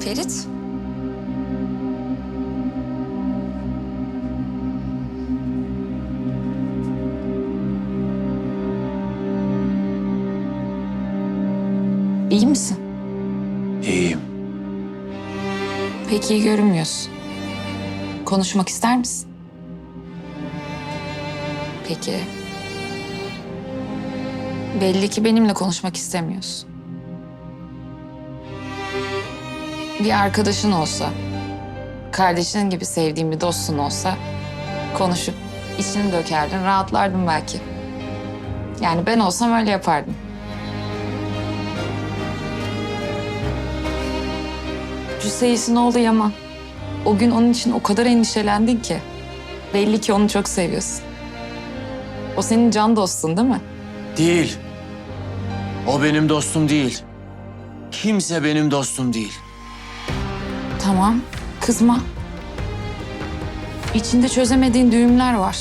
Ferit. İyi misin? İyiyim. Pek iyi görünmüyorsun. Konuşmak ister misin? Peki. Belli ki benimle konuşmak istemiyorsun. Bir arkadaşın olsa, kardeşin gibi sevdiğin bir dostun olsa konuşup içini dökerdin, rahatlardın belki. Yani ben olsam öyle yapardım. Cüseyis'in oğlu Yaman. O gün onun için o kadar endişelendin ki. Belli ki onu çok seviyorsun. O senin can dostun değil mi? Değil. O benim dostum değil. Kimse benim dostum değil. Tamam, kızma. İçinde çözemediğin düğümler var.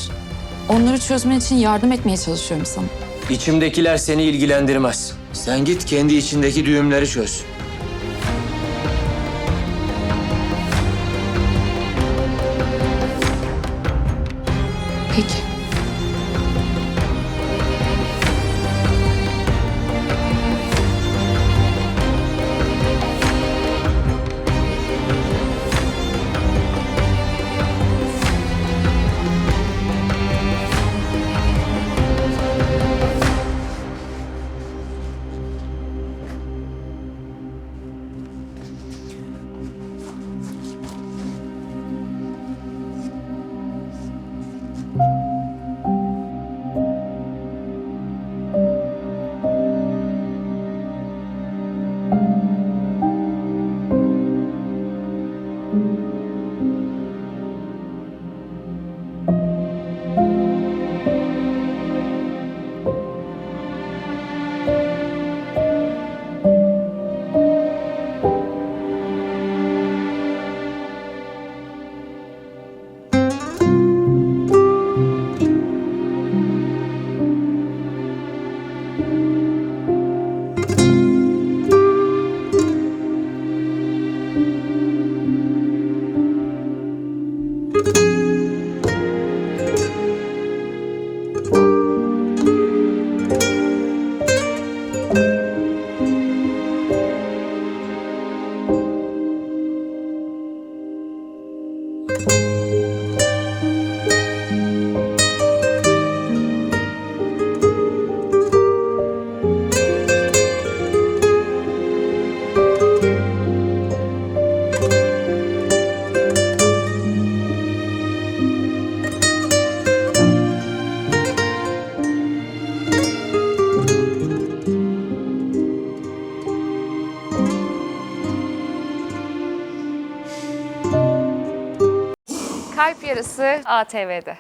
Onları çözmen için yardım etmeye çalışıyorum sana. İçimdekiler seni ilgilendirmez. Sen git kendi içindeki düğümleri çöz. Peki. Kalp Yarısı ATV'de.